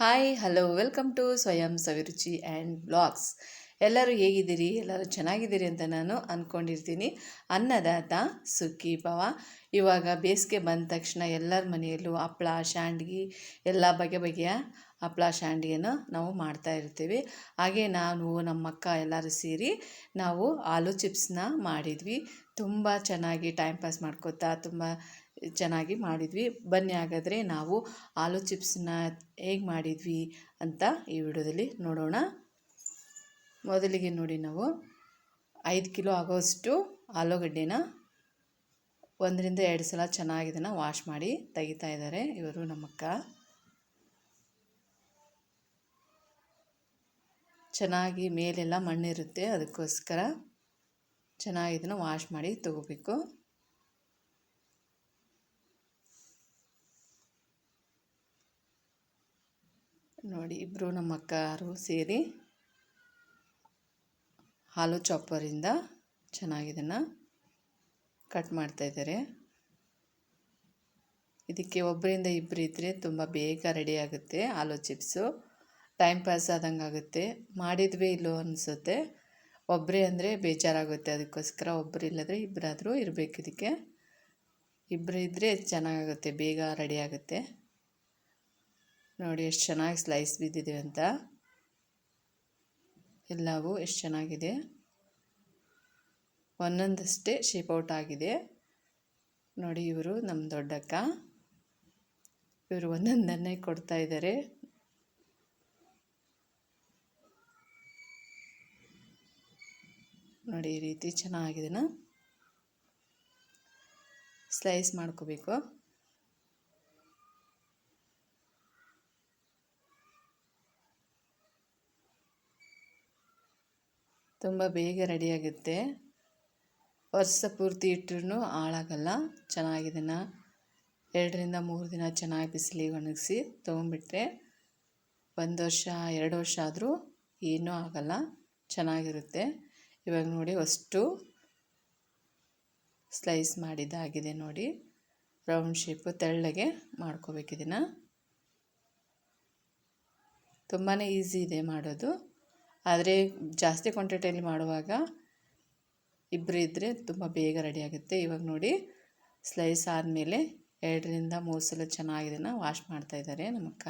Hi hello welcome to ಸ್ವಯಂ ಸವಿರುಚಿ and blogs ಎಲ್ಲರೂ ಹೇಗಿದ್ದೀರಿ? ಎಲ್ಲರೂ ಚೆನ್ನಾಗಿದ್ದೀರಿ ಅಂತ ನಾನು ಅಂದ್ಕೊಂಡಿರ್ತೀನಿ ಅನ್ನದಾತ ಸುಕ್ಕಿ ಪವ. ಇವಾಗ ಬೇಸಿಗೆ ಬಂದ ತಕ್ಷಣ ಎಲ್ಲರ ಮನೆಯಲ್ಲೂ ಹಪ್ಳ, ಶಾಂಡ್ಗಿ, ಎಲ್ಲ ಬಗೆ ಬಗೆಯ ಹಪ್ಳ, ಶಾಂಡ್ಗಿಯನ್ನು ನಾವು ಮಾಡ್ತಾ ಇರ್ತೀವಿ. ಹಾಗೆ ನಾನು ನಮ್ಮ ಅಕ್ಕ ಎಲ್ಲರೂ ಸೇರಿ ನಾವು ಆಲೂ ಚಿಪ್ಸ್ನ ಮಾಡಿದ್ವಿ. ತುಂಬ ಚೆನ್ನಾಗಿ ಟೈಮ್ ಪಾಸ್ ಮಾಡ್ಕೋತಾ, ತುಂಬ ಚೆನ್ನಾಗಿ ಮಾಡಿದ್ವಿ. ಬನ್ನಿ ಹಾಗಾದರೆ ನಾವು ಆಲೂ ಚಿಪ್ಸನ್ನ ಹೇಗೆ ಮಾಡಿದ್ವಿ ಅಂತ ಈ ವಿಡಿಯೋದಲ್ಲಿ ನೋಡೋಣ. ಮೊದಲಿಗೆ ನೋಡಿ ನಾವು. ಐದು ಕಿಲೋ ಆಗೋಷ್ಟು ಆಲೂಗಡ್ಡೆನ ಒಂದರಿಂದ ಎರಡು ಸಲ ಚೆನ್ನಾಗಿ ಇದನ್ನು ವಾಶ್ ಮಾಡಿ ತೆಗಿತಾ ಇದ್ದಾರೆ ಇವರು ನಮ್ಮಕ್ಕ ಚೆನ್ನಾಗಿ ಮೇಲೆಲ್ಲ ಮಣ್ಣಿರುತ್ತೆ ಅದಕ್ಕೋಸ್ಕರ ಚೆನ್ನಾಗಿ ಇದನ್ನು ವಾಶ್ ಮಾಡಿ ತಗೋಬೇಕು. ನೋಡಿ ಇಬ್ಬರು ನಮ್ಮ ಅಕ್ಕರು ಸೇರಿ ಹಾಲು ಚಾಪರಿಂದ ಚೆನ್ನಾಗಿದನ್ನು ಕಟ್ ಮಾಡ್ತಾಯಿದ್ದಾರೆ ಇದಕ್ಕೆ ಒಬ್ಬರಿಂದ ಇಬ್ಬರು ಇದ್ದರೆ ತುಂಬ ಬೇಗ ರೆಡಿ ಆಗುತ್ತೆ ಆಲೂ ಚಿಪ್ಸು. ಟೈಮ್ ಪಾಸ್ ಆದಂಗೆ ಆಗುತ್ತೆ. ಮಾಡಿದ್ವಿ ಇಲ್ಲೋ ಅನಿಸುತ್ತೆ. ಒಬ್ಬರೇ ಅಂದರೆ ಬೇಜಾರಾಗುತ್ತೆ. ಅದಕ್ಕೋಸ್ಕರ ಒಬ್ಬರು ಇಲ್ಲದ್ರೆ ಇಬ್ಬರಾದರೂ ಇರಬೇಕು ಇದಕ್ಕೆ. ಇಬ್ಬರು ಇದ್ದರೆ ಚೆನ್ನಾಗಾಗುತ್ತೆ, ಬೇಗ ರೆಡಿ ಆಗುತ್ತೆ. ನೋಡಿ ಎಷ್ಟು ಚೆನ್ನಾಗಿ ಸ್ಲೈಸ್ ಬಿದ್ದಿದೆ ಅಂತ. ಎಲ್ಲವೂ ಎಷ್ಟು ಚೆನ್ನಾಗಿದೆ. ಒಂದೊಂದಷ್ಟೇ ಶೇಪ್ ಔಟ್ ಆಗಿದೆ. ನೋಡಿ ಇವರು ನಮ್ಮ ದೊಡ್ಡಕ್ಕ. ಇವರು ಒಂದೊಂದನ್ನೇ ಕೊಡ್ತಾ ಇದ್ದಾರೆ. ನೋಡಿ ಈ ರೀತಿ ಚೆನ್ನಾಗಿದೆನಾ. ಸ್ಲೈಸ್ ಮಾಡ್ಕೋಬೇಕು. ತುಂಬ ಬೇಗ ರೆಡಿಯಾಗುತ್ತೆ. ವರ್ಷ ಪೂರ್ತಿ ಇಟ್ಟರೂ ಹಾಳಾಗಲ್ಲ. ಚೆನ್ನಾಗಿದನ್ನು ಎರಡರಿಂದ ಮೂರು ದಿನ ಚೆನ್ನಾಗಿ ಬಿಸಿಲಿಗೆ ಒಣಗಿಸಿ ತೊಗೊಂಬಿಟ್ರೆ ಒಂದು ವರ್ಷ, ಎರಡು ವರ್ಷ ಆದರೂ ಏನೂ ಆಗಲ್ಲ. ಚೆನ್ನಾಗಿರುತ್ತೆ. ಇವಾಗ ನೋಡಿ ಅಷ್ಟು ಸ್ಲೈಸ್ ಮಾಡಿದ್ದಾಗಿದೆ ನೋಡಿ. ರೌಂಡ್ ಶೇಪು ತೆಳ್ಳಗೆ ಮಾಡ್ಕೋಬೇಕು ಇದನ್ನು. ತುಂಬಾ ಈಸಿ ಇದೆ ಮಾಡೋದು. ಆದರೆ ಜಾಸ್ತಿ ಕ್ವಾಂಟಿಟಿಯಲ್ಲಿ ಮಾಡುವಾಗ ಇಬ್ಬರು ಇದ್ದರೆ ತುಂಬ ಬೇಗ ರೆಡಿ ಆಗುತ್ತೆ. ಇವಾಗ ನೋಡಿ ಸ್ಲೈಸ್ ಆದಮೇಲೆ ಎರಡರಿಂದ ಮೂರು ಸಲ ಚೆನ್ನಾಗಿದನ್ನು ವಾಶ್ ಮಾಡ್ತಾಯಿದ್ದಾರೆ ನಮ್ಮಕ್ಕ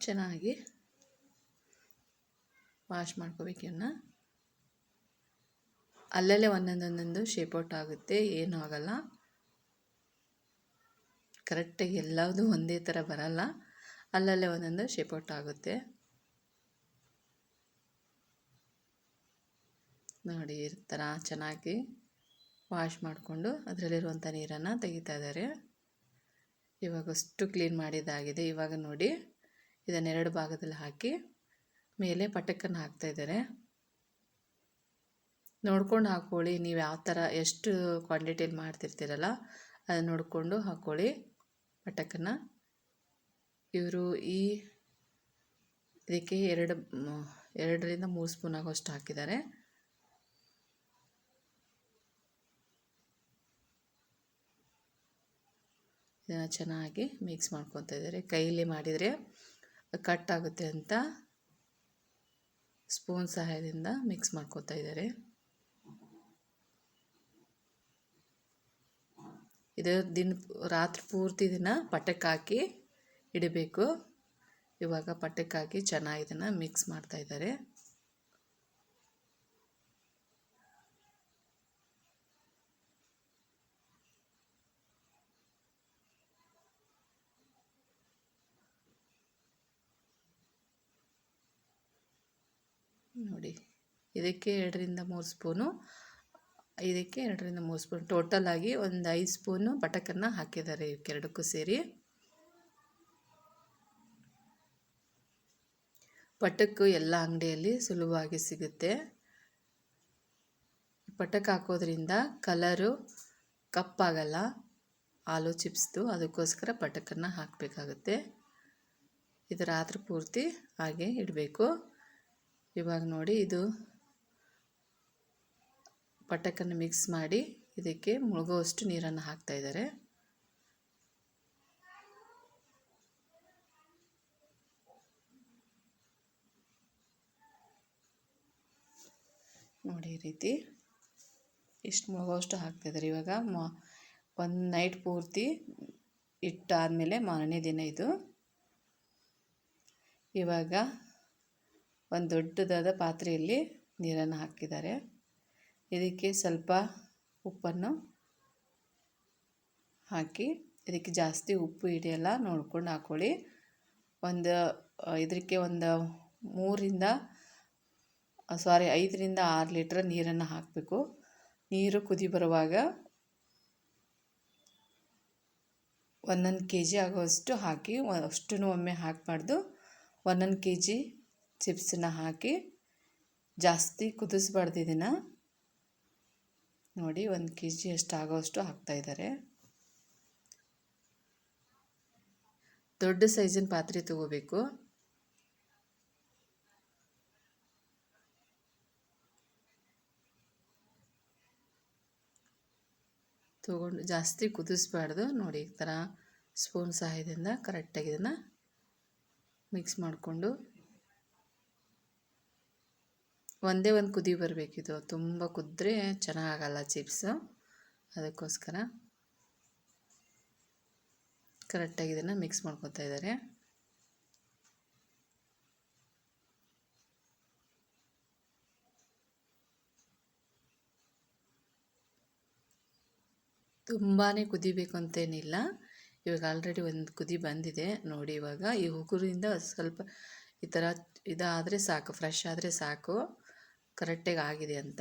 ಚೆನ್ನಾಗಿ ವಾಶ್ ಮಾಡ್ಕೋಬೇಕು ಅಲ್ಲಲ್ಲೇ ಒಂದೊಂದೊಂದೊಂದು ಔಟ್ ಆಗುತ್ತೆ, ಏನೂ ಆಗಲ್ಲ. ಕರೆಕ್ಟಾಗಿ ಎಲ್ಲದೂ ಒಂದೇ ಥರ ಬರಲ್ಲ. ಅಲ್ಲಲ್ಲೇ ಒಂದೊಂದು ಔಟ್ ಆಗುತ್ತೆ. ನೋಡಿ ಈ ಥರ ಚೆನ್ನಾಗಿ ವಾಶ್ ಮಾಡಿಕೊಂಡು ಅದರಲ್ಲಿರುವಂಥ ನೀರನ್ನು ತೆಗಿತಾ ಇದ್ದಾರೆ. ಇವಾಗ ಅಷ್ಟು ಕ್ಲೀನ್ ಮಾಡಿದ್ದಾಗಿದೆ. ಇವಾಗ ನೋಡಿ, ಇದನ್ನೆರಡು ಭಾಗದಲ್ಲಿ ಹಾಕಿ ಮೇಲೆ ಪಟಕನ್ನು ಹಾಕ್ತಾ ಇದ್ದಾರೆ. ನೋಡ್ಕೊಂಡು ಹಾಕ್ಕೊಳ್ಳಿ ನೀವು ಯಾವ ಥರ ಎಷ್ಟು ಕ್ವಾಂಟಿಟಿಯಲ್ಲಿ ಮಾಡ್ತಿರ್ತೀರಲ್ಲ ಅದನ್ನು ನೋಡಿಕೊಂಡು ಹಾಕ್ಕೊಳ್ಳಿ ಪಟಕನ್ನು. ಇವರು ಈ ಇದಕ್ಕೆ ಎರಡು, ಎರಡರಿಂದ ಮೂರು ಸ್ಪೂನ್ ಆಗೋಷ್ಟು ಹಾಕಿದ್ದಾರೆ. ಇದನ್ನು ಚೆನ್ನಾಗಿ ಮಿಕ್ಸ್ ಮಾಡ್ಕೊತಾ ಇದ್ದಾರೆ. ಕೈಯಲ್ಲಿ ಮಾಡಿದರೆ ಕಟ್ ಆಗುತ್ತೆ ಅಂತ ಸ್ಪೂನ್ ಸಹಾಯದಿಂದ ಮಿಕ್ಸ್ ಮಾಡ್ಕೋತಾ ಇದ್ದಾರೆ. ಇದು ದಿನ ರಾತ್ರಿ ಪೂರ್ತಿ ದಿನ ಪಟ್ಟಕ್ಕೆ ಹಾಕಿ ಇಡಬೇಕು. ಇವಾಗ ಪಟ್ಟಕ್ಕೆ ಹಾಕಿ ಚೆನ್ನಾಗಿ ಇದನ್ನು ಮಿಕ್ಸ್ ಮಾಡ್ತಾ ಇದ್ದಾರೆ. ನೋಡಿ, ಇದಕ್ಕೆ ಎರಡರಿಂದ ಮೂರು ಸ್ಪೂನು, ಇದಕ್ಕೆ ಎರಡರಿಂದ ಮೂರು ಸ್ಪೂನ್ ಟೋಟಲ್ ಆಗಿ ಒಂದು ಐದು ಸ್ಪೂನು ಬಟಕನ್ನು ಹಾಕಿದ್ದಾರೆ ಎರಡಕ್ಕೂ ಸೇರಿ. ಪಟಕ್ಕು ಎಲ್ಲ ಅಂಗಡಿಯಲ್ಲಿ ಸುಲಭವಾಗಿ ಸಿಗುತ್ತೆ. ಪಟಕ್ ಹಾಕೋದ್ರಿಂದ ಕಲರು ಕಪ್ಪಾಗಲ್ಲ ಆಲೂ ಚಿಪ್ಸ್ದು, ಅದಕ್ಕೋಸ್ಕರ ಪಟಕನ್ನು ಹಾಕಬೇಕಾಗುತ್ತೆ. ಇದು ರಾತ್ರಿ ಪೂರ್ತಿ ಹಾಗೆ ಇಡಬೇಕು. ಇವಾಗ ನೋಡಿ ಇದು ಪಟಕನ್ನು ಮಿಕ್ಸ್ ಮಾಡಿ ಇದಕ್ಕೆ ಮುಳುಗುವಷ್ಟು ನೀರನ್ನು ಹಾಕ್ತಾ ಇದ್ದಾರೆ. ನೋಡಿ ಈ ರೀತಿ ಇಷ್ಟು ಮುಳುಗೋಷ್ಟು ಹಾಕ್ತಾಯಿದ್ದಾರೆ ಇವಾಗ ಮ ಒಂದು ನೈಟ್ ಪೂರ್ತಿ ಇಟ್ಟಾದಮೇಲೆ ಮಾರನೇ ದಿನ ಇದು. ಇವಾಗ ಒಂದು ದೊಡ್ಡದಾದ ಪಾತ್ರೆಯಲ್ಲಿ ನೀರನ್ನು ಹಾಕಿದ್ದಾರೆ. ಇದಕ್ಕೆ ಸ್ವಲ್ಪ ಉಪ್ಪನ್ನು ಹಾಕಿ, ಇದಕ್ಕೆ ಜಾಸ್ತಿ ಉಪ್ಪು ಹಿಡಿಯಲ್ಲ, ನೋಡ್ಕೊಂಡು ಹಾಕ್ಕೊಳ್ಳಿ ಒಂದು ಇದಕ್ಕೆ ಒಂದು ಮೂರಿಂದ, ಸಾರಿ, ಐದರಿಂದ ಆರು ಲೀಟ್ರ್ ನೀರನ್ನು ಹಾಕಬೇಕು. ನೀರು ಕುದಿ ಬರುವಾಗ ಒಂದೊಂದು ಕೆ ಜಿ ಆಗುವಷ್ಟು ಹಾಕಿ ಅಷ್ಟೂ ಒಮ್ಮೆ ಹಾಕಬಾರ್ದು. ಒಂದೊಂದು ಕೆ ಜಿ ಚಿಪ್ಸನ್ನ ಹಾಕಿ ಜಾಸ್ತಿ ಕುದಿಸ್ಬಾರ್ದು ಇದನ್ನು ನೋಡಿ ಒಂದು ಕೆ ಜಿ ಅಷ್ಟು ಆಗೋಷ್ಟು ಹಾಕ್ತಾಯಿದ್ದಾರೆ ದೊಡ್ಡ ಸೈಜಿನ ಪಾತ್ರೆ ತಗೋಬೇಕು. ತಗೊಂಡು ಜಾಸ್ತಿ ಕುದಿಸ್ಬಾರ್ದು. ನೋಡಿ ಈ ಥರ ಸ್ಪೂನ್ ಸಹಾಯದಿಂದ ಕರೆಕ್ಟಾಗಿ ಇದನ್ನು ಮಿಕ್ಸ್ ಮಾಡಿಕೊಂಡು ಒಂದೇ ಒಂದು ಕುದಿ ಬರಬೇಕಿದು ತುಂಬ ಕುದ್ರೆ ಚೆನ್ನಾಗಲ್ಲ ಚಿಪ್ಸು ಅದಕ್ಕೋಸ್ಕರ ಕರೆಕ್ಟಾಗಿ ಇದನ್ನು ಮಿಕ್ಸ್ ಮಾಡ್ಕೊತಾ ಇದ್ದಾರೆ. ತುಂಬಾ ಕುದಿಬೇಕು ಅಂತೇನಿಲ್ಲ. ಇವಾಗ ಆಲ್ರೆಡಿ ಒಂದು ಕುದಿ ಬಂದಿದೆ. ನೋಡಿ ಇವಾಗ ಈ ಉಗುರಿಂದ ಸ್ವಲ್ಪ ಈ ಥರ ಇದಾದರೆ ಸಾಕು ಫ್ರೆಶ್ ಆದರೆ ಸಾಕು. ಕರೆಕ್ಟಾಗಿ ಆಗಿದೆ ಅಂತ.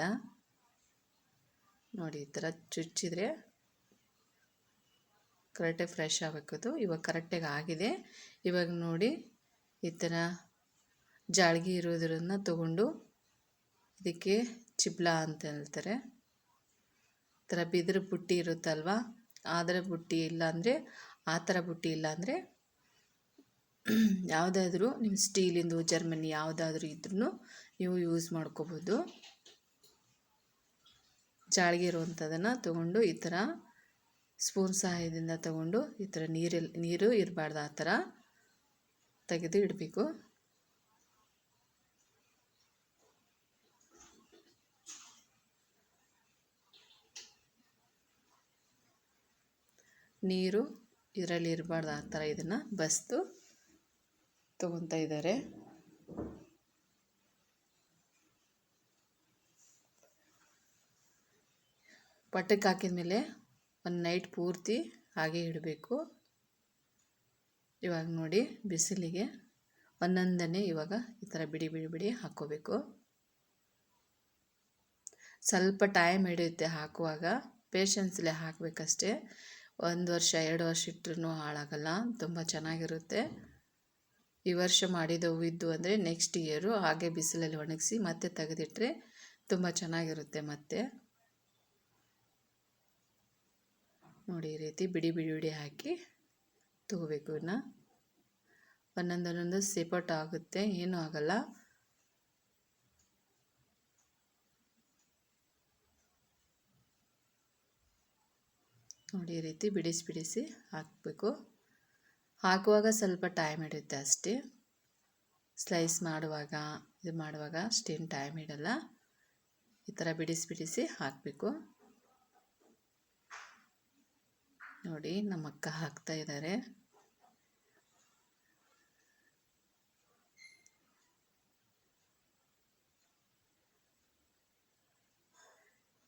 ನೋಡಿ, ಈ ಥರ ಚುಚ್ಚಿದರೆ ಕರೆಕ್ಟಾಗಿ ಫ್ರೆಶ್ ಆಗಬೇಕದು ಇವಾಗ ಕರೆಕ್ಟಾಗಿ ಆಗಿದೆ. ಇವಾಗ ನೋಡಿ, ಈ ಥರ ಜಾಳ್ಗೆ ಇರೋದನ್ನು ತಗೊಂಡು ಇದಕ್ಕೆ ಚಿಬ್ಲ ಅಂತ ಹೇಳ್ತಾರೆ. ಈ ಥರ ಬಿದಿರು ಬುಟ್ಟಿ ಇರುತ್ತಲ್ವ, ಅದರ ಬುಟ್ಟಿ ಇಲ್ಲಾಂದರೆ ಆ ಥರ ಬುಟ್ಟಿ ಇಲ್ಲ ಅಂದರೆ ಯಾವುದಾದ್ರೂ ನಿಮ್ಮ ಸ್ಟೀಲಿಂದು, ಜರ್ಮನಿ ಯಾವುದಾದ್ರೂ ಇದ್ರೂ ನೀವು ಯೂಸ್ ಮಾಡ್ಕೋಬೋದು. ಜಾಳಿಗೆ ಇರುವಂಥದ್ದನ್ನು ತಗೊಂಡು ಈ ಥರ ಸ್ಪೂನ್ ಸಹಾಯದಿಂದ ತಗೊಂಡು ಈ ಥರ ನೀರಲ್ಲಿ ನೀರು ಇರಬಾರ್ದು ಆ ಥರ ತೆಗೆದು ಇಡಬೇಕು. ನೀರು ಇದರಲ್ಲಿ ಇರಬಾರ್ದು ಆ ಥರ ಇದನ್ನು ಬಸ್ದು ತೊಗೊತಾ ಇದ್ದಾರೆ. ಪಟ್ಟಕ್ಕೆ ಹಾಕಿದ ಮೇಲೆ ಒಂದು ನೈಟ್ ಪೂರ್ತಿ ಹಾಗೆ ಇಡಬೇಕು. ಇವಾಗ ನೋಡಿ ಬಿಸಿಲಿಗೆ ಒಂದೊಂದನ್ನೇ ಇವಾಗ ಈ ಥರ ಬಿಡಿ ಬಿಡಿ ಬಿಡಿ ಹಾಕ್ಕೋಬೇಕು. ಸ್ವಲ್ಪ ಟೈಮ್ ಹಿಡಿಯುತ್ತೆ ಹಾಕುವಾಗ. ಪೇಷನ್ಸ್ಲೆ ಹಾಕಬೇಕಷ್ಟೇ. ಒಂದು ವರ್ಷ, ಎರಡು ವರ್ಷ ಇಟ್ಟರೂ ಹಾಳಾಗಲ್ಲ. ತುಂಬ ಚೆನ್ನಾಗಿರುತ್ತೆ. ಈ ವರ್ಷ ಮಾಡಿದ ಹೂವಿದ್ದು ಅಂದರೆ ನೆಕ್ಸ್ಟ್ ಇಯರು ಹಾಗೆ ಬಿಸಿಲಲ್ಲಿ ಒಣಗಿಸಿ ಮತ್ತೆ ತೆಗೆದಿಟ್ಟರೆ ತುಂಬ ಚೆನ್ನಾಗಿರುತ್ತೆ ಮತ್ತೆ. ನೋಡಿ ಈ ರೀತಿ ಬಿಡಿ ಬಿಡಿ ಬಿಡಿ ಹಾಕಿ ತಗೋಬೇಕು ಇವನ್ನ ಒಂದೊಂದೊಂದೊಂದು ಸೇಪಟ್ ಆಗುತ್ತೆ, ಏನೂ ಆಗಲ್ಲ. ನೋಡಿ ಈ ರೀತಿ ಬಿಡಿಸಿ ಬಿಡಿಸಿ ಹಾಕಬೇಕು. ಹಾಕುವಾಗ ಸ್ವಲ್ಪ ಟೈಮ್ ಹಿಡಿಯುತ್ತೆ ಅಷ್ಟೇ. ಸ್ಲೈಸ್ ಮಾಡುವಾಗ, ಇದು ಮಾಡುವಾಗ ಅಷ್ಟೇನು ಟೈಮ್ ಇಡಲ್ಲ ಈ ಥರ ಬಿಡಿಸಿ ಬಿಡಿಸಿ ಹಾಕಬೇಕು. ನೋಡಿ, ನಮ್ಮ ಅಕ್ಕ ಹಾಕ್ತಾ ಇದ್ದಾರೆ.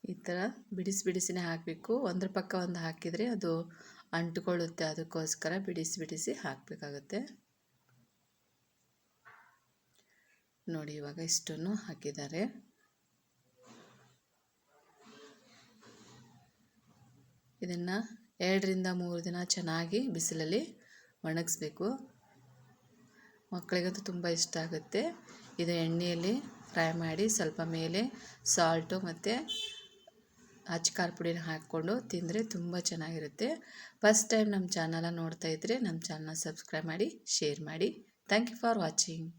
ಈ ಥರ ಬಿಡಿಸಿ ಬಿಡಿಸಿನೇ ಹಾಕಬೇಕು. ಒಂದ್ರ ಪಕ್ಕ ಒಂದು ಹಾಕಿದರೆ ಅದು ಅಂಟ್ಕೊಳ್ಳುತ್ತೆ. ಅದಕ್ಕೋಸ್ಕರ ಬಿಡಿಸಿ ಬಿಡಿಸಿ ಹಾಕಬೇಕಾಗುತ್ತೆ. ನೋಡಿ, ಇವಾಗ ಇಷ್ಟನ್ನು ಹಾಕಿದ್ದಾರೆ. ಇದನ್ನು ಎರಡರಿಂದ ಮೂರು ದಿನ ಚೆನ್ನಾಗಿ ಬಿಸಿಲಲ್ಲಿ ಒಣಗಿಸ್ಬೇಕು. ಮಕ್ಕಳಿಗಂತೂ ತುಂಬ ಇಷ್ಟ ಆಗುತ್ತೆ. ಇದು ಎಣ್ಣೆಯಲ್ಲಿ ಫ್ರೈ ಮಾಡಿ ಸ್ವಲ್ಪ ಮೇಲೆ ಸಾಲ್ಟು ಮತ್ತು ಅಚ್ಚ ಖಾರ ಪುಡಿನ ಹಾಕ್ಕೊಂಡು ತಿಂದರೆ ತುಂಬ ಚೆನ್ನಾಗಿರುತ್ತೆ. ಫಸ್ಟ್ ಟೈಮ್ ನಮ್ಮ ಚಾನಲ ನೋಡ್ತಾ ಇದ್ದರೆ ನಮ್ಮ ಚಾನಲ್ನ ಸಬ್ಸ್ಕ್ರೈಬ್ ಮಾಡಿ, ಶೇರ್ ಮಾಡಿ. Thank you for watching.